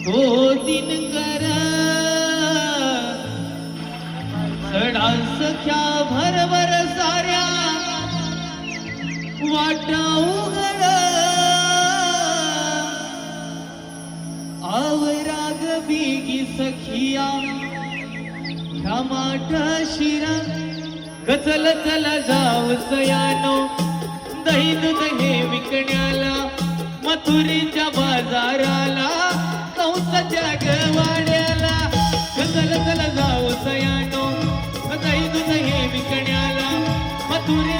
हो दिन कर. सडा भरभर साऱ्या वाटा उघड आवराग बेगी सखिया. टमाटा शिरा. गचल चला जाव सयानो. दही दूध हे विकण्याला मथुरीच्या बाजाराला. जाऊस जगवाड्याला चल चल जाऊस या नऊ सदैव हे विकण्याला. मथुरे